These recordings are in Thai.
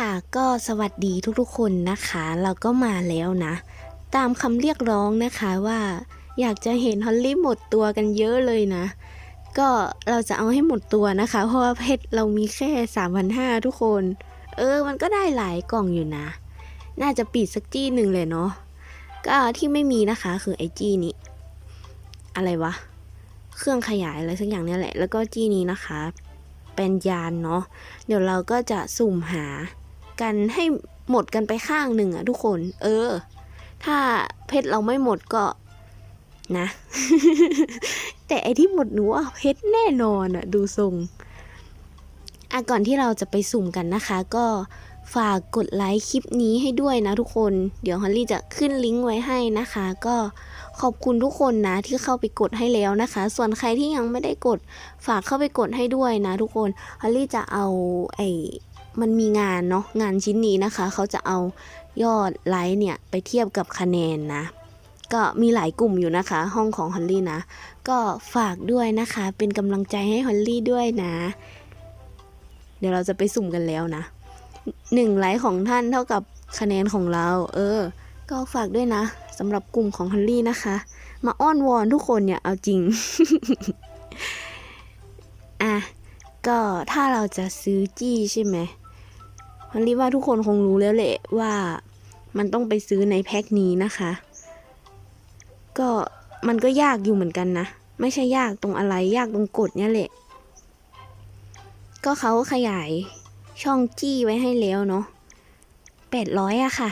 ค่ะก็สวัสดีทุกๆคนนะคะ เราก็มาแล้วนะ ตามคำเรียกร้องนะคะว่า อยากจะเห็นฮอลลี่หมดตัวกันเยอะเลยนะ ก็เราจะเอาให้หมดตัวนะคะ เพราะว่าเพชรเรามีแค่3,500ทุกคน เออ มันก็ได้หลายกล่องอยู่นะ น่าจะปิดสักจี้หนึ่งเลยเนาะก็ที่ไม่มีนะคะคือไอจี้นี้ อะไรวะ เครื่องขยายอะไรสักอย่างเนี้ยแหละ แล้วก็จี้นี้นะคะเป็นยานเนาะ เดี๋ยวเราก็จะสุ่มหา กันให้หมดกันไปข้างหนึ่งอะทุกคน เออ ถ้าเพชรเราไม่หมดก็นะ แต่ไอที่หมดหนูว่าเพชรแน่นอนอะดูทรงอะก่อนที่เราจะไปสุ่มกันนะคะ ก็ฝากกดไลค์คลิปนี้ให้ด้วยนะทุกคน เดี๋ยวฮอลลี่จะขึ้นลิงก์ไว้ให้นะคะ ก็ขอบคุณทุกคนนะที่เข้าไปกดให้แล้วนะคะ ส่วนใครที่ยังไม่ได้กดฝากเข้าไปกดให้ด้วยนะทุกคนฮอลลี่จะเอาไอ มันมีงานเนาะงานชิ้นนี้นะคะ เขาจะเอายอดไลค์เนี่ยไปเทียบกับคะแนนนะ ก็มีหลายกลุ่มอยู่นะคะ ห้องของฮอลลี่นะ ก็ฝากด้วยนะคะ เป็นกำลังใจให้ฮอลลี่ด้วยนะ เดี๋ยวเราจะไปสุ่มกันแล้วนะหนึ่งไลค์ของท่านเท่ากับคะแนนของเรา เออ ก็ฝากด้วยนะสำหรับกลุ่มของฮอลลี่นะคะ มาอ้อนวอนทุกคนเนี่ยเอาจริง อะ ก็ถ้าเราจะซื้อจี้ใช่ไหม ฮอลลี่ว่าทุกคนคงรู้แล้วแหละว่ามันต้องไปซื้อในแพ็คนี้นะคะ ก็มันก็ยากอยู่เหมือนกันนะ ไม่ใช่ยากตรงอะไรยากตรงกดเนี่ยแหละ ก็เขาขยายช่องจี้ไว้ให้แล้วเนาะแปดร้อยอะค่ะ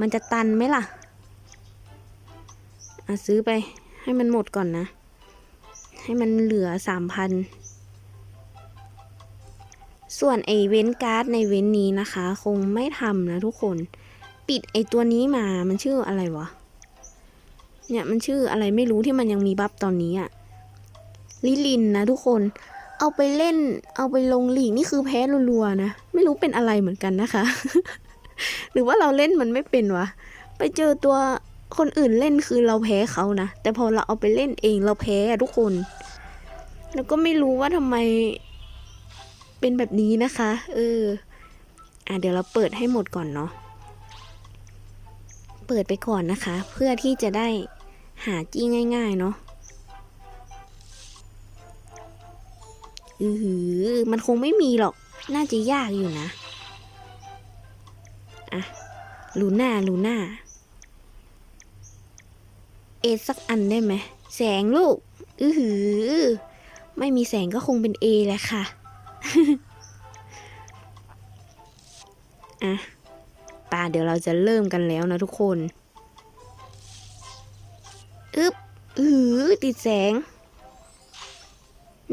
มันจะตันไหมล่ะอะซื้อไปให้มันหมดก่อนนะ ให้มันเหลือสามพัน ส่วนไอเว้นการ์ดในเว้นนี้นะคะ คงไม่ทำนะทุกคน ปิดไอตัวนี้มา มันชื่ออะไรวะ เนี่ยมันชื่ออะไรไม่รู้ที่มันยังมีบัฟตอนนี้อะลิลินนะทุกคน เอาไปเล่น เอาไปลงหลีกนี่คือแพ้รัวๆนะ ไม่รู้เป็นอะไรเหมือนกันนะคะ หรือว่าเราเล่นมันไม่เป็นวะ ไปเจอตัวคนอื่นเล่นคือเราแพ้เขานะ แต่พอเราเอาไปเล่นเองเราแพ้ทุกคน แล้วก็ไม่รู้ว่าทำไม เป็นแบบนี้นะคะ เออ อะเดี๋ยวเราเปิดให้หมดก่อนเนาะ เปิดไปก่อนนะคะ เพื่อที่จะได้หาจี้ง่าย ๆ เนาะอือหือ มันคงไม่มีหรอก น่าจะยากอยู่นะ อะ ลูน่า ลูน่า เอสักอันได้ไหม แสงลูก อือหือ ไม่มีแสงก็คงเป็นเอแหละค่ะ อะป่าเดี๋ยวเราจะเริ่มกันแล้วนะทุกคน อึ๊บอือติดแสง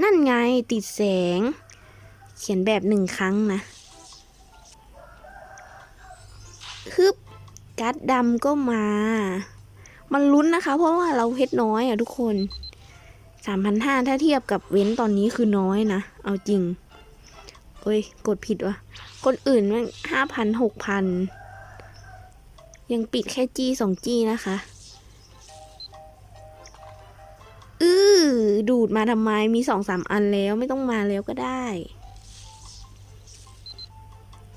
นั่นไงติดแสง เขียนแบบหนึ่งครั้งนะฮึบการ์ดดำก็มา มันลุ้นนะคะ เพราะว่าเราเพชรน้อยอะทุกคนสามพันห้าถ้าเทียบกับเว้นตอนนี้คือน้อยนะ เอาจริง โอ้ย กดผิดวะคนอื่นมันห้าพันหกพัน ยังปิดแค่จี้สองจี้นะคะ อือดูดมาทำไมมีสองสามอันแล้วไม่ต้องมาแล้วก็ได้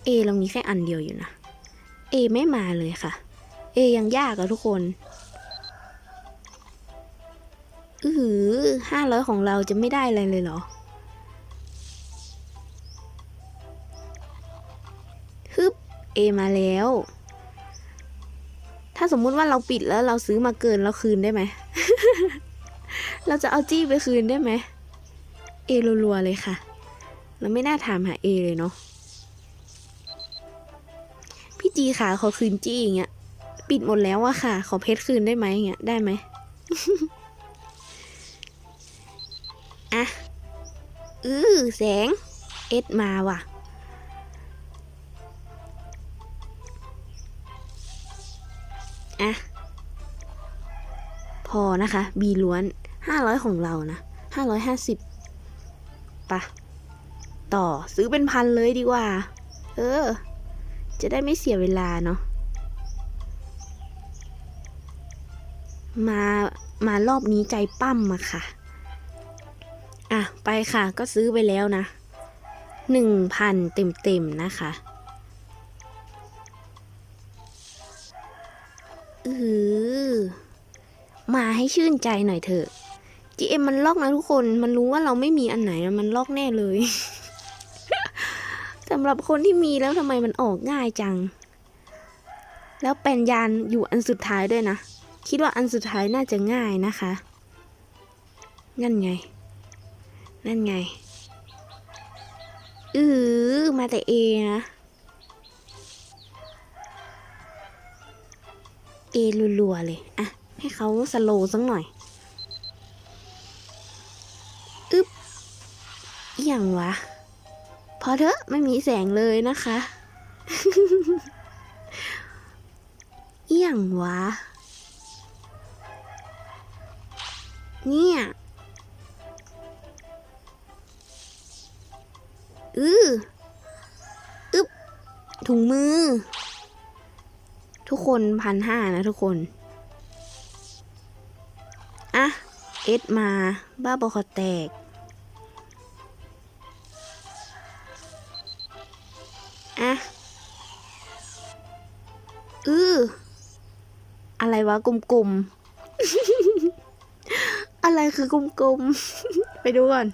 เอ เรามีแค่อันเดียวอยู่นะ เอ ไม่มาเลยค่ะ เอ ยังยากอะทุกคนอือห้าร้อยของเราจะไม่ได้อะไรเลยเหรอ ฮึบเอมาแล้ว ถ้าสมมุติว่าเราปิดแล้วเราซื้อมาเกินเราคืนได้ไหม เราจะเอาจี้ไปคืนได้ไหมเอรัวๆเลยค่ะ เราไม่น่าถามหาเอเลยเนาะ พี่จีค่ะขอคืนจี้อย่างเงี้ย ปิดหมดแล้วอะค่ะ ขอเพชรคืนได้ไหมอย่างเงี้ย ได้ไหมอะอือแสง เอสมาว่ะ นะคะ B ล้วน 500 ของเรานะ 550ปะต่อซื้อเป็นพันเลยดีกว่า เออ จะได้ไม่เสียเวลาเนาะมามารอบนี้ใจปั้มมาค่ะ อะ ไปค่ะก็ซื้อไปแล้วนะหนึ่งพันเต็มๆนะคะอือ มาให้ชื่นใจหน่อยเถอะ GM มันลอกนะทุกคน มันรู้ว่าเราไม่มีอันไหน มันลอกแน่เลย สำหรับคนที่มีแล้วทำไมมันออกง่ายจัง แล้วเป็นยานอยู่อันสุดท้ายด้วยนะ คิดว่าอันสุดท้ายน่าจะง่ายนะคะ นั่นไง นั่นไง อือมาแต่เอนะ เอรัวๆเลย อะ ให้เขาสโลว์สักหน่อย อึ๊บอย่างวะ พอเถอะไม่มีแสงเลยนะคะอย่างวะ เนี่ยอืออึ๊บถุงมือ ทุกคนพันห้านะทุกคน เอสมา บ้าบอคอแตก อะ อือ อะไรวะกลมๆ อะไรคือกลมๆ ไปดูก่อน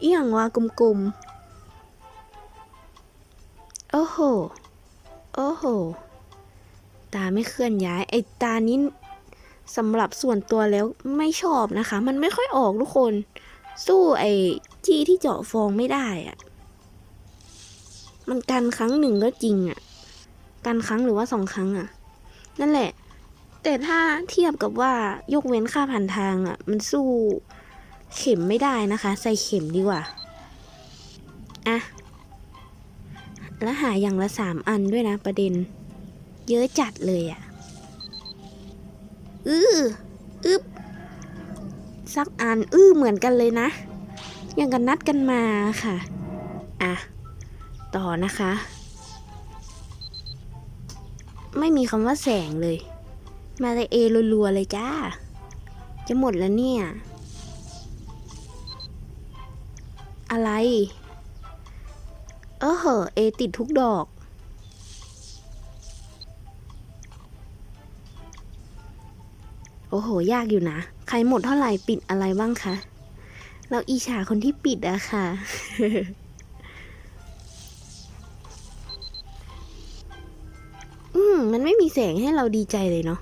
อีหยังวะกลมๆ โอ้โห โอ้โห ตาไม่เคลื่อนย้าย ไอตานี้ สำหรับส่วนตัวแล้วไม่ชอบนะคะ มันไม่ค่อยออกทุกคน สู้ไอ้จี้ที่เจาะฟองไม่ได้อะมันกันครั้งหนึ่งก็จริงอะกันครั้งหรือว่าสองครั้งอะนั่นแหละ แต่ถ้าเทียบกับว่ายกเว้นค่าผ่านทางอะมันสู้เข็มไม่ได้นะคะ ใส่เข็มดีกว่าอะแล้วหาอย่างละสามอันด้วยนะประเด็น เยอะจัดเลยอะ อืออึบสักอันอื้อเหมือนกันเลยนะย่างกันนัดกันมาค่ะ อะ ต่อนะคะ ไม่มีคำว่าแสงเลย มาแต่เอรัวๆเลยจ้า จะหมดแล้วเนี่ย อะไร เออเหอะเอติดทุกดอก โอ้โห ยากอยู่นะ ใครหมดเท่าไหร่ปิดอะไรบ้างคะ เราอีฉาคนที่ปิดอะค่ะ อืม มันไม่มีแสงให้เราดีใจเลยเนาะ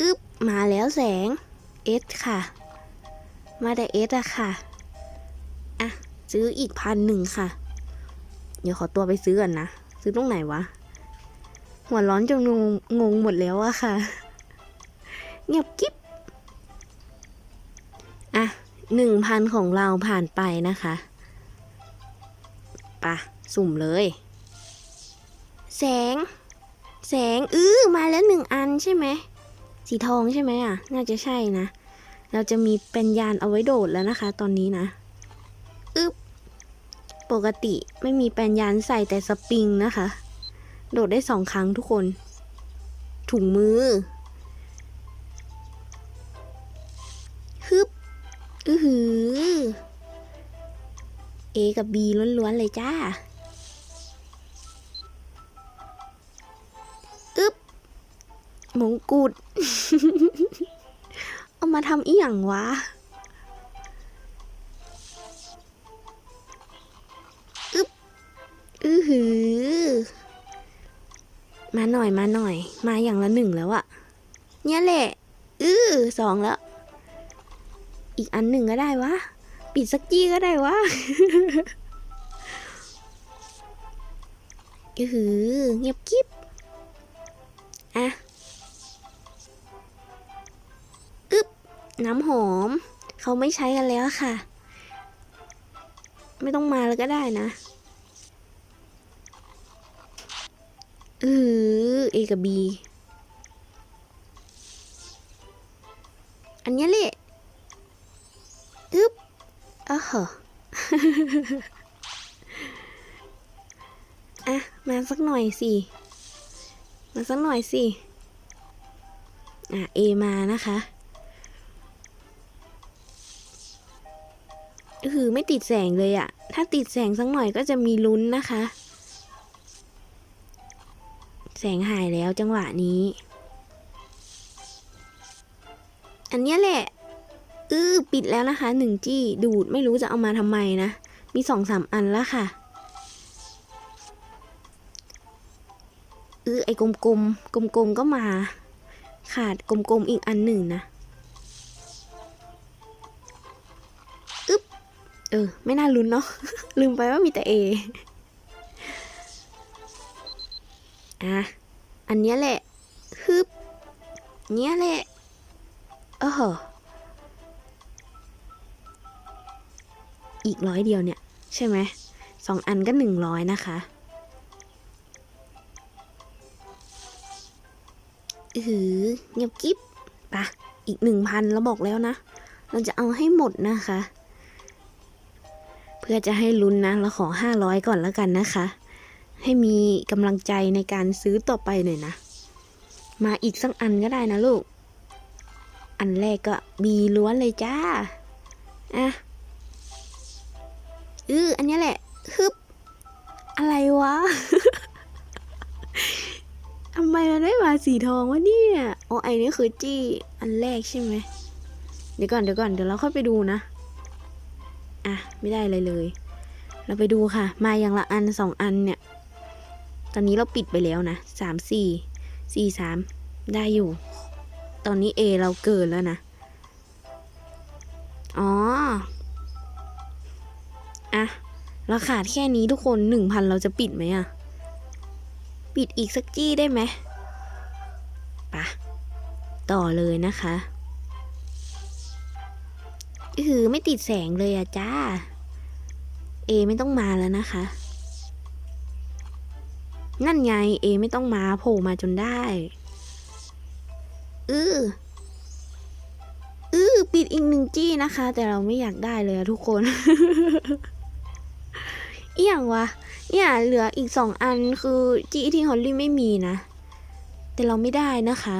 อึ๊บ มาแล้วแสง เอสค่ะ มาแต่เอสอะค่ะ อะ ซื้ออีกพันหนึ่งค่ะ เดี๋ยวขอตัวไปซื้อก่อนนะ ซื้อตรงไหนวะ หัวร้อนจนงงงงหมดแล้วอะค่ะ เงียบกิ๊บอะหนึ่งพันของเราผ่านไปนะคะปะสุ่มเลย แสง แสงอื้อมาแล้วหนึ่งอันใช่ไหม สีทองใช่ไหมอะ น่าจะใช่นะ เราจะมีเป็นยานเอาไว้โดดแล้วนะคะ ตอนนี้นะอึ๊บ ปกติไม่มีแปนยานใส่แต่สปริงนะคะ โดดได้สองครั้งทุกคน ถุงมือฮึบอือหือ A กับ B ล้วนๆเลยจ้าอึบมงกุฎเอามาทำอีหยังวะ มาหน่อยมาหน่อย มาอย่างละหนึ่งแล้วอะเนี่ยแหละ อือสองแล้ว อีกอันหนึ่งก็ได้วะ ปิดสักจี้ก็ได้วะอือหือเงียบกิ๊บอะอึ๊บ น้ำหอม เขาไม่ใช้กันแล้วค่ะ ไม่ต้องมาแล้วก็ได้นะ เออเอกับบีอันนี้แหละอึ๊บอ้าวเหรออะ มาสักหน่อยสิ มาสักหน่อยสิ อะ เอมานะคะคือไม่ติดแสงเลยอะ ถ้าติดแสงสักหน่อยก็จะมีลุ้นนะคะ แสงหายแล้วจังหวะนี้ อันเนี้ยแหละอือปิดแล้วนะคะหนึ่งจี้ดูดไม่รู้จะเอามาทำไมนะ มีสองสามอันแล้วค่ะอือไอ้กลมๆกลมๆก็มา ขาดกลมๆอีกอันหนึ่งนะอึ๊บเออ ไม่น่าลุ้นเนาะลืมไปว่ามีแต่ A อ่ะ อันเนี้ยแหละ ฮึบ เนี้ยแหละเอออีกร้อยเดียวเนี่ย ใช่ไหม สองอันก็หนึ่งร้อยนะคะอือหือเงียบกิ๊บปะอีกหนึ่งพันเราบอกแล้วนะ เราจะเอาให้หมดนะคะ เพื่อจะให้ลุ้นนะ เราขอห้าร้อยก่อนแล้วกันนะคะ ให้มีกำลังใจในการซื้อต่อไปหน่อยนะ มาอีกสักอันก็ได้นะลูก อันแรกก็บีล้วนเลยจ้า อะอืออันนี้แหละฮึบ อะไรวะทำไมมันไม่มาสีทองวะเนี่ยอ๋อไอ้นี่คือจี้ อันแรกใช่ไหม เดี๋ยวก่อนเดี๋ยวก่อนเดี๋ยวเราค่อยไปดูนะ อะ ไม่ได้เลยเลย เราไปดูค่ะ มาอย่างละอันสองอันเนี่ย ตอนนี้เราปิดไปแล้วนะสามสี่สี่สามได้อยู่ ตอนนี้ A เราเกินแล้วนะ อ๋อ อะ เราขาดแค่นี้ทุกคนหนึ่งพันเราจะปิดไหมอะปิดอีกสักจี้ได้ไหมปะต่อเลยนะคะอือไม่ติดแสงเลยอะจ้า เอไม่ต้องมาแล้วนะคะ นั่นไงเอไม่ต้องมาโผล่มาจนได้อืออือปิดอีกหนึ่งจี้นะคะ แต่เราไม่อยากได้เลยทุกคน เอี่ยงวะ เนี่ย เหลืออีกสองอันคือจี้ที่ฮอลลี่ไม่มีนะ แต่เราไม่ได้นะคะ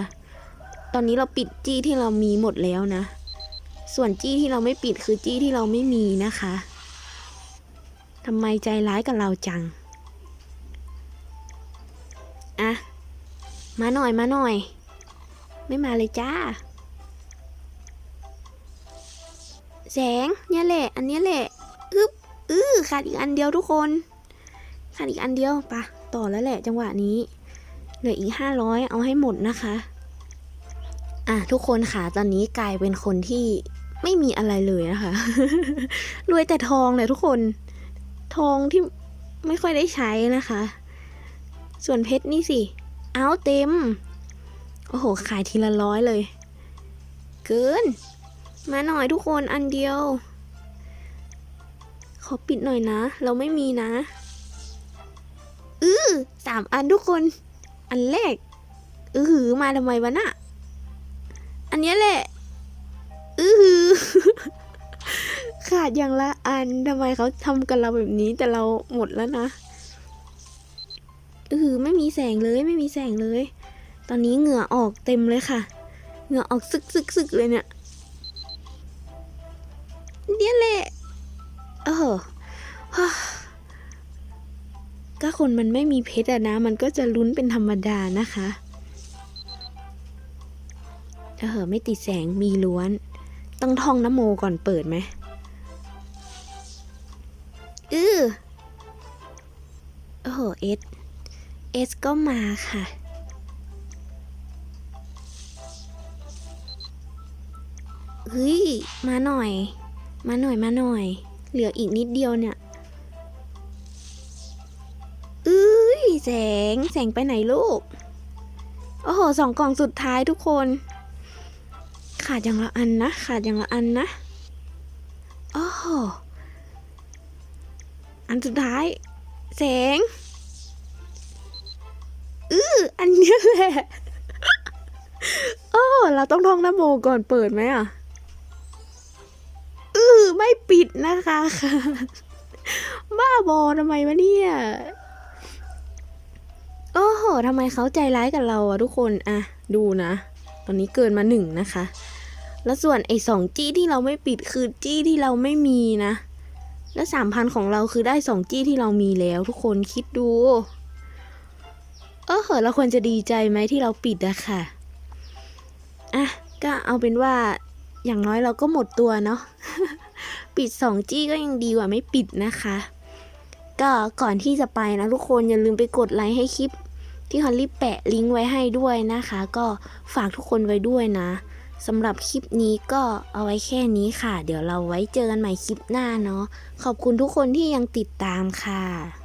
ตอนนี้เราปิดจี้ที่เรามีหมดแล้วนะ ส่วนจี้ที่เราไม่ปิดคือจี้ที่เราไม่มีนะคะทำไมใจร้ายกับเราจัง อะมาหน่อยมาหน่อย ไม่มาเลยจ้า แสงเนี่ยแหละ อันนี้แหละอึ๊บอือขาดอีกอันเดียวทุกคนขาดอีกอันเดียวปะต่อแล้วแหละจังหวะนี้ เหลืออีกห้าร้อยเอาให้หมดนะคะ อะทุกคนค่ะตอนนี้กลายเป็นคนที่ไม่มีอะไรเลยนะคะ รวยแต่ทองเลยทุกคน ทองที่ไม่ค่อยได้ใช้นะคะ ส่วนเพชรนี่สิ เอาเต็ม โอ้โห ขายทีละร้อยเลย เกิน มาหน่อยทุกคนอันเดียว ขอปิดหน่อยนะ เราไม่มีนะ อือสามอันทุกคน อันแรก อือหือ มาทำไมวะน่ะ อันนี้แหละ อือหือขาดอย่างละอันทำไมเขาทำกับเราแบบนี้แต่เราหมดแล้วนะ อือหือไม่มีแสงเลยไม่มีแสงเลย ตอนนี้เหงื่อออกเต็มเลยค่ะ เหงื่อออกซึกซึกซึกเลยเนี่ยเนี่ยแหละเออก็คนมันไม่มีเพชรอะนะ มันก็จะลุ้นเป็นธรรมดานะคะเออไม่ติดแสงมีล้วน ต้องท่องนโมก่อนเปิดไหมอือโอ้โหเอส เอสก็มาค่ะ เฮ้ย มาหน่อย มาหน่อย มาหน่อย เหลืออีกนิดเดียวเนี่ยเอ้ยแสง แสงไปไหนลูก โอ้โห สองกล่องสุดท้ายทุกคน ขาดอย่างละอันนะ ขาดอย่างละอันนะ โอ้โห อันสุดท้าย แสง อืออันนี้แหละโอ้เราต้องท่องนโมก่อนเปิดไหมอะอือไม่ปิดนะคะค่ะบ้าบอทำไมวะเนี่ยโอ้โหทำไมเขาใจร้ายกับเราอะทุกคนอะดูนะ ตอนนี้เกินมาหนึ่งนะคะ แล้วส่วนไอ้สองจี้ที่เราไม่ปิดคือจี้ที่เราไม่มีนะ แล้วสามพันของเราคือได้สองจี้ที่เรามีแล้ว ทุกคนคิดดู เออเหอะเราควรจะดีใจไหมที่เราปิดอะค่ะ อะ ก็เอาเป็นว่าอย่างน้อยเราก็หมดตัวเนาะ ปิด2จี้ก็ยังดีกว่าไม่ปิดนะคะ ก็ก่อนที่จะไปนะทุกคนอย่าลืมไปกดไลค์ให้คลิป ที่ฮอลลี่แปะลิงก์ไว้ให้ด้วยนะคะ ก็ฝากทุกคนไว้ด้วยนะสำหรับคลิปนี้ก็เอาไว้แค่นี้ค่ะ เดี๋ยวเราไว้เจอกันใหม่คลิปหน้าเนาะ ขอบคุณทุกคนที่ยังติดตามค่ะ